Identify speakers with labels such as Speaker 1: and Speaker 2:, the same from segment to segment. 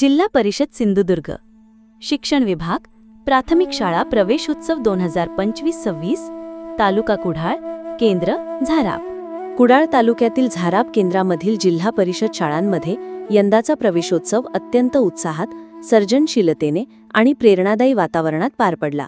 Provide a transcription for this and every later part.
Speaker 1: जिल्हा परिषद सिंधुदुर्ग. शिक्षण विभाग प्राथमिक शाळा प्रवेशोत्सव दोन हजार पंचवीस सव्वीस तालुका कुडाळ केंद्र झाराप. कुडाळ तालुक्यातील झाराप केंद्रामधील जिल्हा परिषद शाळांमध्ये यंदाचा प्रवेशोत्सव अत्यंत उत्साहात सर्जनशीलतेने आणि प्रेरणादायी वातावरणात पार पडला.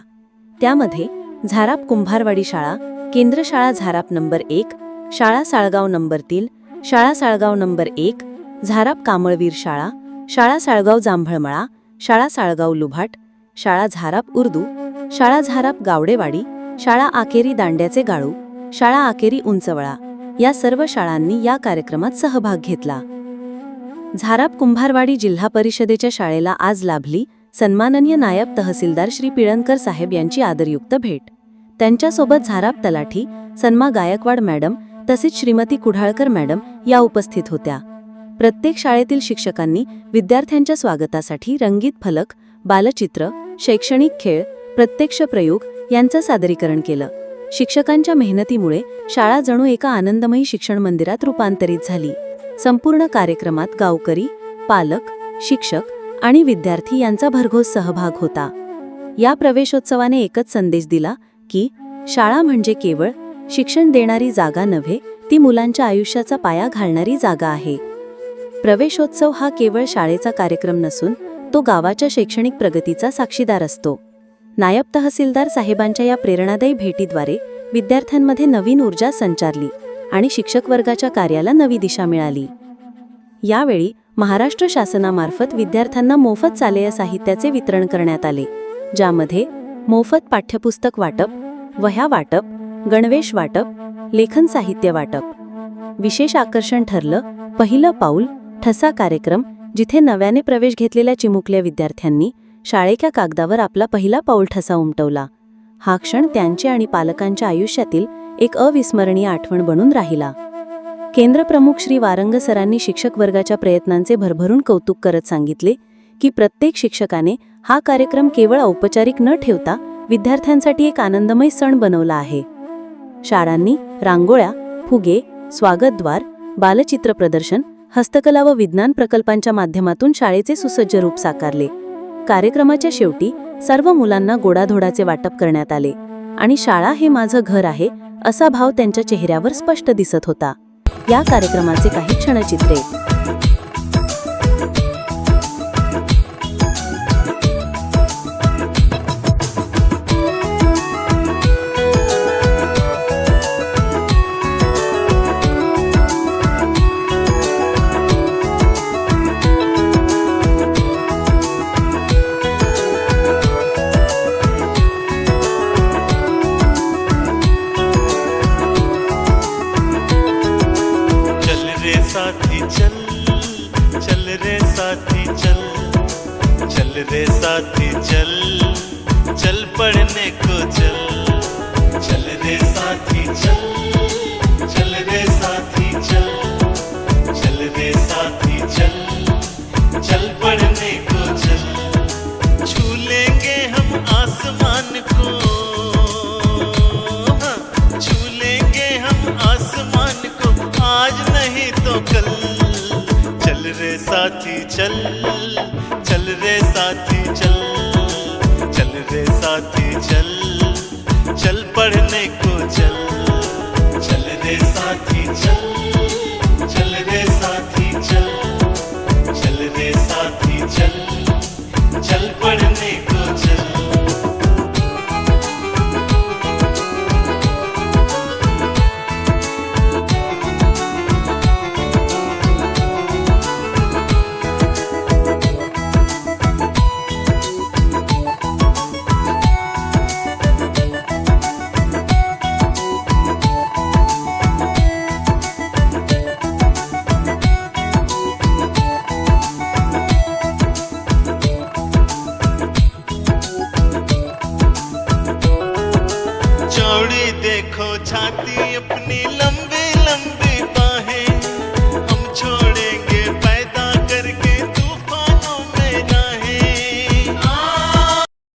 Speaker 1: त्यामध्ये झाराप कुंभारवाडी शाळा केंद्र शाळा झाराप नंबर एक शाळा साळगाव नंबर तीन शाळा साळगाव नंबर एक झाराप कामळवीर शाळा शाळा साळगाव जांभळमळा शाळा साळगाव लुभाट शाळा झाराप उर्दू शाळा झाराप गावडेवाडी शाळा आकेरी दांड्याचे गाळू शाळा आकेरी उंचवळा या सर्व शाळांनी या कार्यक्रमात सहभाग घेतला. झाराप कुंभारवाडी जिल्हा परिषदेच्या शाळेला आज लाभली सन्माननीय नायब तहसीलदार श्री पिळणकर साहेब यांची आदरयुक्त भेट. त्यांच्यासोबत झाराप तलाठी सन्मा गायकवाड मॅडम तसेच श्रीमती कुढाळकर मॅडम या उपस्थित होत्या. प्रत्येक शाळेतील शिक्षकांनी विद्यार्थ्यांच्या स्वागतासाठी रंगीत फलक बालचित्र शैक्षणिक खेळ प्रत्यक्ष प्रयोग यांचं सादरीकरण केलं. शिक्षकांच्या मेहनतीमुळे शाळा जणू एका आनंदमयी शिक्षण मंदिरात रूपांतरित झाली. संपूर्ण कार्यक्रमात गावकरी पालक शिक्षक आणि विद्यार्थी यांचा भरघोस सहभाग होता. या प्रवेशोत्सवाने एकच संदेश दिला की शाळा म्हणजे केवळ शिक्षण देणारी जागा नव्हे ती मुलांच्या आयुष्याचा पाया घालणारी जागा आहे. प्रवेशोत्सव हा केवळ शाळेचा कार्यक्रम नसून तो गावाच्या शैक्षणिक प्रगतीचा साक्षीदार असतो. नायब तहसीलदार साहेबांच्या या प्रेरणादायी भेटीद्वारे विद्यार्थ्यांमध्ये नवीन ऊर्जा संचारली आणि शिक्षक वर्गाच्या कार्याला नवी दिशा मिळाली. यावेळी महाराष्ट्र शासनामार्फत विद्यार्थ्यांना मोफत चालेय साहित्याचे वितरण करण्यात आले ज्यामध्ये मोफत पाठ्यपुस्तक वाटप वह्या वाटप गणवेश वाटप लेखन साहित्य वाटप. विशेष आकर्षण ठरलं पहिलं पाऊल ठसा कार्यक्रम जिथे नव्याने प्रवेश घेतलेल्या चिमुकल्या विद्यार्थ्यांनी शाळेच्या कागदावर आपला पहिला पाऊल ठसा उमटवला. हा क्षण त्यांचे आणि पालकांच्या आयुष्यातील एक अविस्मरणीय आठवण बनून राहिला. केंद्रप्रमुख श्री वारंग सरांनी शिक्षक वर्गाच्या प्रयत्नांचे भरभरून कौतुक करत सांगितले की प्रत्येक शिक्षकाने हा कार्यक्रम केवळ औपचारिक न ठेवता विद्यार्थ्यांसाठी एक आनंदमय सण बनवला आहे. शाळांनी रांगोळ्या फुगे स्वागतद्वार बालचित्र प्रदर्शन हस्तकला व विज्ञान प्रकल्पांच्या माध्यमातून शाळेचे सुसज्ज रूप साकारले. कार्यक्रमाच्या शेवटी सर्व मुलांना गोडाधोडाचे वाटप करण्यात आले. आणि शाळा हे माझं घर आहे असा भाव त्यांच्या चेहऱ्यावर स्पष्ट दिसत होता. या कार्यक्रमाचे काही क्षणचित्रे.
Speaker 2: चल चल रे साथी चल चल पढ़ने को चल। चल रे साथी चल। साथी चल चल रे साथी चल चल रे साथी चल चल पढ़ने को